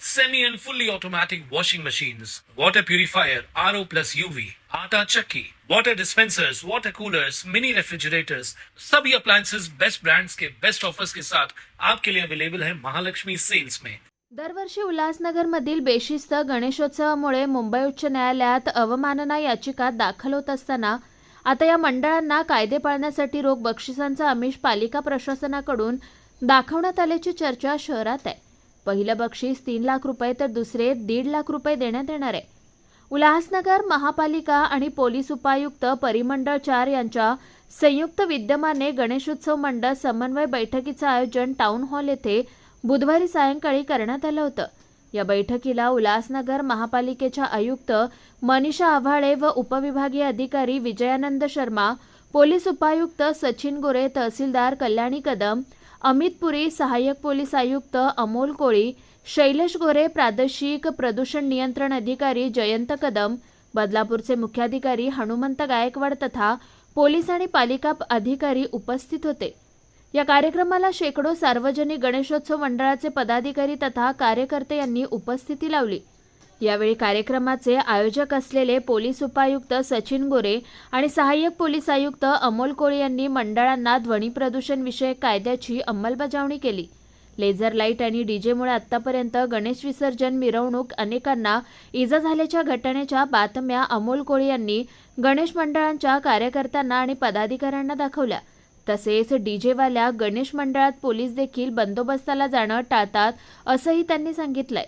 semi and fully automatic washing machines, water purifier, RO plus UV, आटा चक्की, water dispensers, water coolers, mini refrigerators, सभी appliances. Best brands के best offers के साथ आपके लिए अवेलेबल है महालक्ष्मी सेल्स में दरवर्षी उल्हासनगरमधील बेशिस्त गणेशोत्सवामुळे मुंबई उच्च न्यायालयात अवमानना याचिका दाखल होत असताना आता या मंडळांना कायदे पाळण्यासाठी रोख बक्षिसांचं आमिष पालिका प्रशासनाकडून दाखवण्यात आल्याची चर्चा शहरात आहे. पहिलं बक्षीस तीन लाख रुपये तर दुसरे दीड लाख रुपये देण्यात येणार आहे. उल्हासनगर महापालिका आणि पोलीस उपायुक्त परिमंडळ चार यांच्या संयुक्त विद्यमाने गणेशोत्सव मंडळ समन्वय बैठकीचं आयोजन टाउन हॉल येथे बुधवारी सायंकाळी करण्यात आलं होतं. या बैठकीला उल्हासनगर महापालिकेच्या आयुक्त मनीषा आव्हाळे व उपविभागीय अधिकारी विजयानंद शर्मा पोलीस उपायुक्त सचिन गोरे तहसीलदार कल्याणी कदम अमित पुरी सहाय्यक पोलीस आयुक्त अमोल कोळी शैलेश गोरे प्रादेशिक प्रदूषण नियंत्रण अधिकारी जयंत कदम बदलापूरचे मुख्याधिकारी हनुमंत गायकवाड तथा पोलीस आणि पालिका अधिकारी उपस्थित होते. या कार्यक्रमाला शेकडो सार्वजनिक गणेशोत्सव मंडळाचे पदाधिकारी तथा कार्यकर्ते यांनी उपस्थिती लावली. यावेळी कार्यक्रमाचे आयोजक असलेले पोलीस उपायुक्त सचिन गोरे आणि सहाय्यक पोलीस आयुक्त अमोल कोळी यांनी मंडळांना ध्वनी प्रदूषण विषयक कायद्याची अंमलबजावणी केली. लेझर लाइट आणि डीजेमुळे आतापर्यंत गणेश विसर्जन मिरवणूक अनेकांना इजा झाल्याच्या घटनेच्या बातम्या अमोल कोळी यांनी गणेश मंडळांच्या कार्यकर्त्यांना आणि पदाधिकाऱ्यांना दाखवल्या. तसेच डीजेवाल्या गणेश मंडळात पोलीस देखील बंदोबस्ताला जाणं टाळतात असंही त्यांनी सांगितलंय.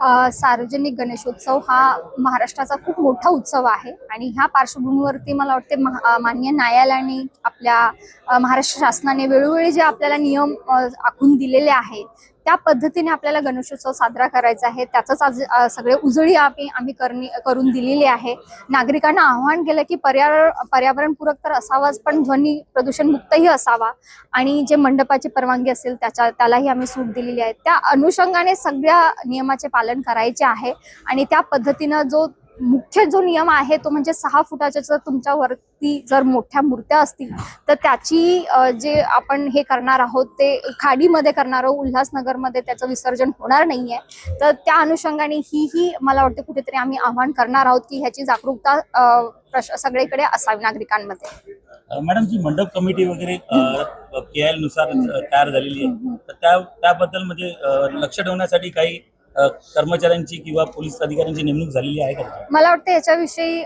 सार्वजनिक गणेशोत्सव हा महाराष्ट्राचा खूप मोठा उत्सव आहे आणि ह्या पार्श्वभूमीवरती मला वाटते मान्य न्यायालयाने आपल्या महाराष्ट्र शासनाने वेळोवेळी जे आपल्याला नियम आखून दिलेले आहेत त्या पद्धतीने आपल्याला गणेशोत्सव साजरा करायचा आहे. त्याचंच आज सगळे उजळी आम्ही आम्ही करणी करून दिलेली आहे. नागरिकांना आव्हान केलं की पर्यावरण पर्यावरणपूरक तर असावाच पण ध्वनी प्रदूषण मुक्तही असावा. आणि जे मंडपाची परवानगी असेल त्याच्या त्यालाही आम्ही सूट दिलेली आहे. त्या अनुषंगाने सगळ्या नियमाचे पालन करायचे आहे. आणि त्या पद्धतीनं जो मुख्य जो नियम आहे तो म्हणजे सहा फुटाच्या जर तुमच्या वरती जर मोठ्या मूर्त्या असतील तर त्याची जे आपण हे करणार आहोत ते खाडीमध्ये करणार आहोत उल्हासनगरमध्ये त्याचं विसर्जन होणार नाहीये. तर त्या अनुषंगाने ही ही मला वाटते कुठेतरी आम्ही आव्हान करणार आहोत की ह्याची जागरूकता सगळीकडे असावी नागरिकांमध्ये. मॅडम जी मंडप कमिटी वगैरे के नुसार तयार झालेली आहे तर त्या त्याबद्दल म्हणजे लक्ष ठेवण्यासाठी काही कर्मचाऱ्यांची किंवा पोलीस अधिकाऱ्यांची नेमणूक झालेली आहे का? मला वाटतं याच्याविषयी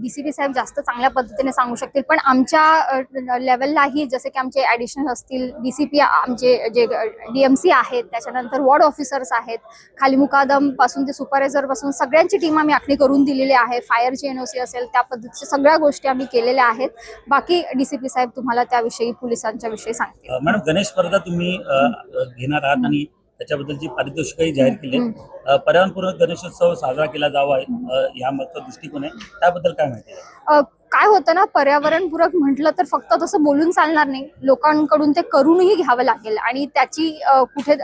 डीसीपी साहेब जास्त चांगल्या पद्धतीने सांगू शकतील. पण आमच्या लेवललाही जसे की आमचे ऍडिशनल असतील डीसीपी आमचे जे डीएमसी आहेत त्याच्यानंतर वॉर्ड ऑफिसर्स आहेत खाली मुकादमपासून ते सुपरवायझरपासून सगळ्यांची टीम आम्ही आखणी करून दिलेली आहे. फायरची एनओसी असेल त्या पद्धतीच्या सगळ्या गोष्टी आम्ही केलेल्या आहेत. बाकी डीसीपी साहेब तुम्हाला त्याविषयी पोलिसांच्या विषयी सांगतील. मॅडम गणेश स्पर्धा तुम्ही घेणार आहात आणि त्याच्याबद्दलची पारितोषिकही जाहीर केली पर्यावरणपूरक गणेशोत्सव साजरा केला जावा या मागचा दृष्टिकोन आहे. त्याबद्दल काय माहिती आहे? काय होतं ना पर्यावरणपूरक म्हटलं तर फक्त तसं बोलून चालणार नाही. लोकांकडून ते करूनही घ्यावं लागेल. आणि त्याची कुठे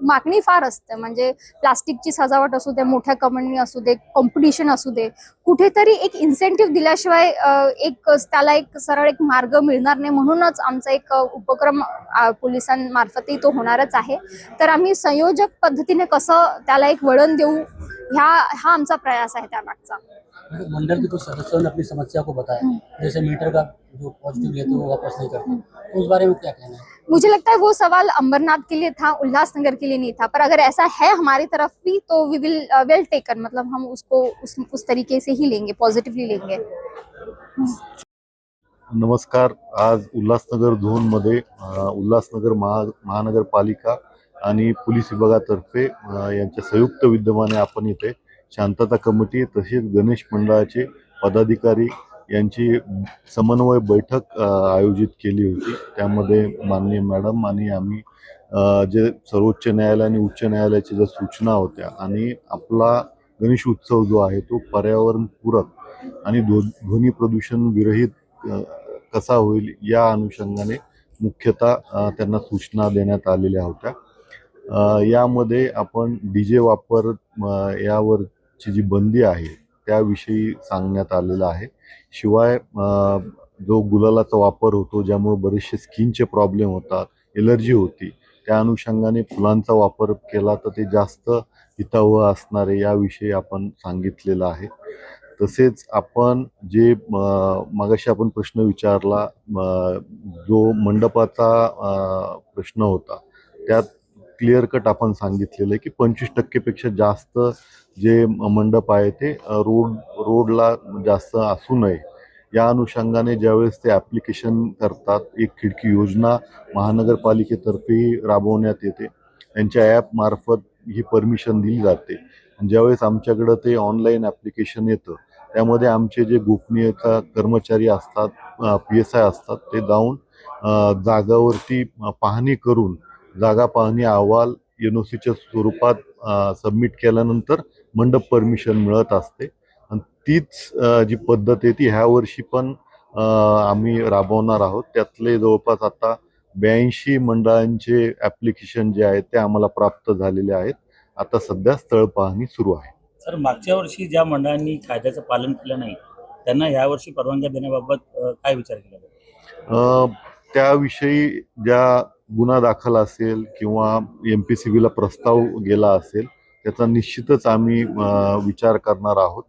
मागणी फार असते. म्हणजे प्लास्टिकची सजावट असू दे मोठ्या कमळणी असू दे कॉम्पिटिशन असू दे कुठेतरी एक इन्सेंटिव्ह दिल्याशिवाय एक त्याला एक सरळ एक मार्ग मिळणार नाही. म्हणूनच आमचा एक उपक्रम पोलिसांमार्फतही तो होणारच आहे. तर आम्ही संयोजक पद्धतीने कसं त्याला एक वळण देऊ ह्या हा आमचा प्रयास आहे त्यामागचा. मंडल के कुछ सदस्यों ने अपनी समस्या को बताया जैसे मीटर का जो पॉजिटिव लेते हैं वो वापस नहीं करते तो उस बारे में क्या कहना है? मुझे लगता है वो सवाल अंबरनाथ के लिए था उल्लासनगर के लिए नहीं था पर अगर ऐसा है हमारी तरफ़ भी तो वी विल वेल टेकन मतलब हम उसको उस उस तरीके से ही लेंगे पॉझिटिव्हली लेंगे। नमस्कार आज उल्हासनगर झोनमध्ये अ, उल्हासनगर महा महानगरपालिका आणि पोलीस विभागातर्फे यांच्या संयुक्त विद्यमाने आपण इथे शांतता कमिटी तसेच गणेश मंडळाचे पदाधिकारी यांची समन्वय बैठक आयोजित केली होती. त्यामध्ये माननीय मॅडम आणि आम्ही जे सर्वोच्च न्यायालय आणि उच्च न्यायालयाच्या ज्या सूचना होत्या आणि आपला गणेश उत्सव जो आहे तो पर्यावरणपूरक आणि ध्व ध्वनी प्रदूषण विरहित कसा होईल या अनुषंगाने मुख्यतः त्यांना सूचना देण्यात आलेल्या होत्या. यामध्ये आपण डी जे वापर यावर ची जी बंदी आहे त्याविषयी सांगण्यात आलेलं आहे. शिवाय जो गुलालाचा वापर होतो ज्यामुळे बरेचसे स्किनचे प्रॉब्लेम होतात एलर्जी होती त्या अनुषंगाने फुलांचा वापर केला तर ते जास्त हितावह असणारे याविषयी आपण सांगितलेलं आहे. तसेच आपण जे मागाशी आपण प्रश्न विचारला जो मंडपाचा प्रश्न होता त्यात क्लिअर कट आपण सांगितलेलं आहे की पंचवीस टक्केपेक्षा जास्त जे मंडप आहे ते रोड रोडला जास्त असू नये. या अनुषंगाने ज्यावेळेस ते ॲप्लिकेशन करतात एक खिडकी योजना महानगरपालिकेतर्फे राबवण्यात येते. त्यांच्या ॲपमार्फत ही परमिशन दिली जाते. ज्यावेळेस आमच्याकडं ते ऑनलाईन ॲप्लिकेशन येतं त्यामध्ये आमचे जे गोपनीयता कर्मचारी असतात पी एस आय असतात ते जाऊन जागावरती पाहणी करून जागा पाहणी अहवाल एन ओ सीच्या स्वरूपात सबमिट केल्यानंतर मंडप परमिशन मिळत असते. आणि तीच जी पद्धत आहे ती ह्या वर्षी पण आम्ही राबवणार आहोत. त्यातले जवळपास आता ब्याऐंशी मंडळांचे ॲप्लिकेशन जे आहेत ते आम्हाला प्राप्त झालेले आहेत. आता सध्या स्थळ पाहणी सुरू आहे. सर मागच्या वर्षी ज्या मंडळांनी कायद्याचं पालन केलं नाही त्यांना ह्या वर्षी परवानग्या देण्याबाबत काय विचार केला? त्याविषयी ज्या गुन्हा दाखल असेल किंवा एम पी सी बीला प्रस्ताव गेला असेल त्याचा निश्चितच आम्ही विचार करणार आहोत.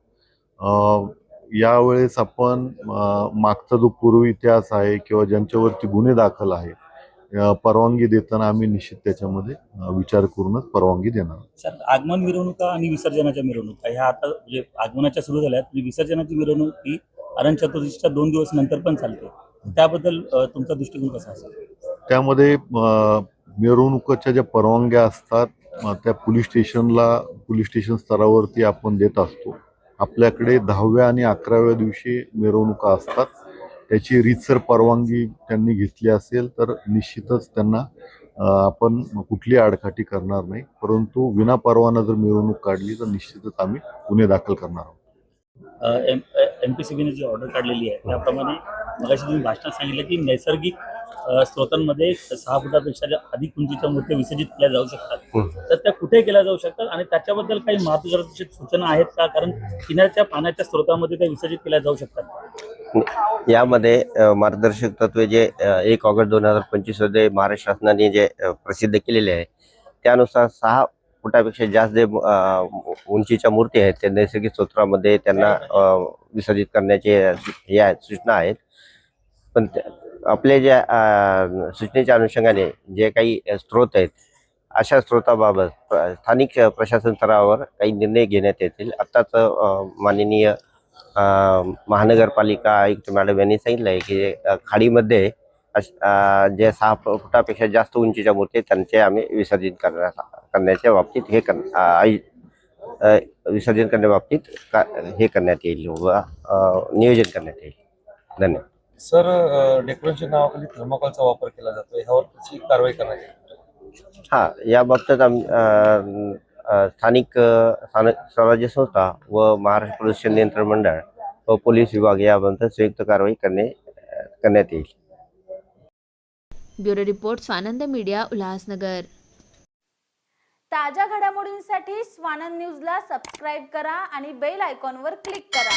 यावेळेस आपण मागचा जो पूर्व इतिहास आहे किंवा ज्यांच्यावरती गुन्हे दाखल आहे परवानगी देताना आम्ही निश्चित त्याच्यामध्ये विचार करूनच परवानगी देणार सर आगमन मिरवणुका आणि विसर्जनाच्या मिरवणुका ह्या आता म्हणजे आगमनाच्या सुरू झाल्या आहेत म्हणजे विसर्जनाची मिरवणूक ही अनंत चतुर्दशीच्या दोन दिवस नंतर पण चालते. त्याबद्दल तुमचा दृष्टिकोन कसा असेल? त्यामध्ये मिरवणुकीच्या ज्या परवानग्या असतात त्या पोलीस स्टेशनला पोलीस स्टेशन स्तरावरती आपण देत असतो. आपल्याकडे दहाव्या आणि अकराव्या दिवशी मिरवणुका असतात. त्याची रीतसर परवानगी त्यांनी घेतली असेल तर निश्चितच त्यांना आपण कुठली आडकाठी करणार नाही. परंतु विना परवाना जर मिरवणूक काढली तर निश्चितच आम्ही गुन्हे दाखल करणार आहोत. एम पी सी बीने जी ऑर्डर काढलेली आहे त्याप्रमाणे मगाशी तुम्ही भाषणात सांगितलं की नैसर्गिक अ, स्रोतांमध्ये सहा फुटापेक्षा अधिक उंचीच्या मूर्त्या विसर्जित केल्या जाऊ शकतात. तर त्या कुठे केल्या जाऊ शकतात आणि त्याच्याबद्दल काही मार्गदर्शक सूचना आहेत का? कारण पिण्याच्या पाण्याच्या स्रोतामध्ये त्या विसर्जित केल्या जाऊ शकतात. यामध्ये मार्गदर्शक तत्वे जे एक ऑगस्ट दोन हजार पंचवीसमध्ये महाराष्ट्र शासनाने जे प्रसिद्ध केलेले आहे त्यानुसार सहा फुटापेक्षा जास्त जे उंचीच्या मूर्ती आहेत. त्या नैसर्गिक स्त्रोत्रामध्ये त्यांना विसर्जित करण्याचे हे आहेत सूचना आहेत. पण आपल्या ज्या सूचनेच्या अनुषंगाने जे काही स्रोत आहेत अशा स्रोताबाबत प्र- स्थानिक प्रशासन स्तरावर काही निर्णय घेण्यात येतील. आत्ताच माननीय महानगरपालिका आयुक्त मॅडम यांनी सांगितलं आहे की खाडीमध्ये अश- जे सहा फु- फुटापेक्षा जास्त उंचीच्या मूर्ती आहेत, त्यांचे आम्ही विसर्जित करण्या करण्याच्या बाबतीत हे कर विसर्जन करण्याबाबतीत का हे करण्यात येईल व नियोजन करण्यात येईल. धन्यवाद. सर डेकोरेशन नावाखाली थर्माकोलचा वापर केला जातो. ह्यावर कशी कारवाई करण्यात येईल? हा या बाबतीत आम स्थानिक स्थानिक स्वराज्य संस्था व महाराष्ट्र प्रदूषण नियंत्रण मंडळ व पोलीस विभाग याबद्दल संयुक्त कारवाई करणे करण्यात येईल. Bureau report Swanand media Ulhasnagar. ताज्या घडामोडींसाठी स्वानंद न्यूजला सबस्क्राईब करा आणि बेल आयकॉनवर क्लिक करा.